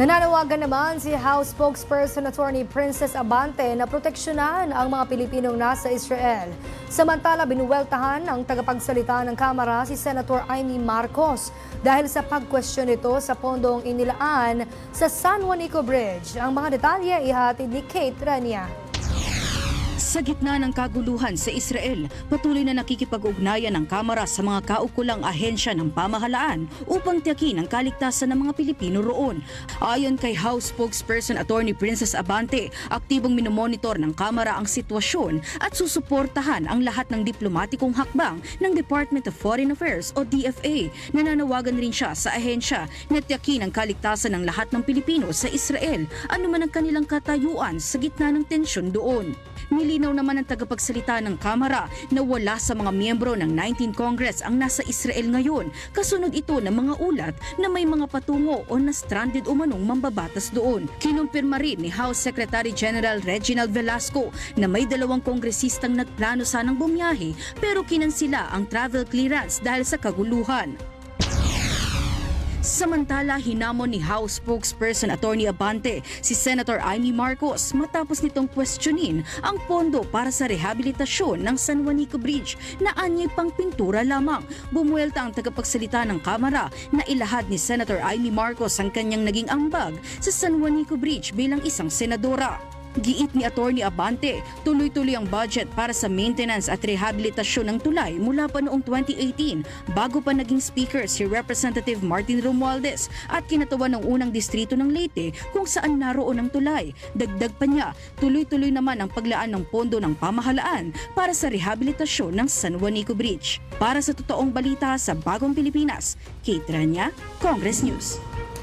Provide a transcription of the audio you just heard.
Nananawagan naman si House Spokesperson Attorney Princess Abante na proteksyonan ang mga Pilipinong nasa Israel. Samantala, binuweltahan ng tagapagsalita ng Kamara si Senator Amy Marcos dahil sa pagkwestiyon nito sa pondong inilaan sa San Juanico Bridge. Ang mga detalye ihatid ni Kate Rania. Sa gitna ng kaguluhan sa Israel, patuloy na nakikipag-ugnayan ng Kamara sa mga kaukulang ahensya ng pamahalaan upang tiyakin ang kaligtasan ng mga Pilipino roon. Ayon kay House Spokesperson Attorney Princess Abante, aktibong minomonitor ng Kamara ang sitwasyon at susuportahan ang lahat ng diplomatikong hakbang ng Department of Foreign Affairs o DFA. Nananawagan rin siya sa ahensya na tiyakin ang kaligtasan ng lahat ng Pilipino sa Israel, anuman ang kanilang katayuan sa gitna ng tensyon doon. Nilinaw naman ng tagapagsalita ng Kamara na wala sa mga miyembro ng 19 Congress ang nasa Israel ngayon. Kasunod ito ng mga ulat na may mga patungo o na-stranded umanong mambabatas doon. Kinumpirma rin ni House Secretary General Reginald Velasco na may dalawang kongresistang nagplano sanang bumiyahe pero kinansila ang travel clearance dahil sa kaguluhan. Samantala, hinamon ni House Spokesperson Attorney Abante si Senator Amy Marcos matapos nitong questionin ang pondo para sa rehabilitasyon ng San Juanico Bridge na anyay pang pintura lamang. Bumuelta ang tagapagsalita ng Kamara na ilahad ni Senator Amy Marcos ang kanyang naging ambag sa San Juanico Bridge bilang isang senadora. Giit ni Attorney Abante, tuloy-tuloy ang budget para sa maintenance at rehabilitasyon ng tulay mula pa noong 2018 bago pa naging speaker si Representative Martin Romualdez at kinatawan ng unang distrito ng Leyte kung saan naroon ang tulay. Dagdag pa niya, tuloy-tuloy naman ang paglaan ng pondo ng pamahalaan para sa rehabilitasyon ng San Juanico Bridge. Para sa totoong balita sa Bagong Pilipinas, Kate Rania, Congress News.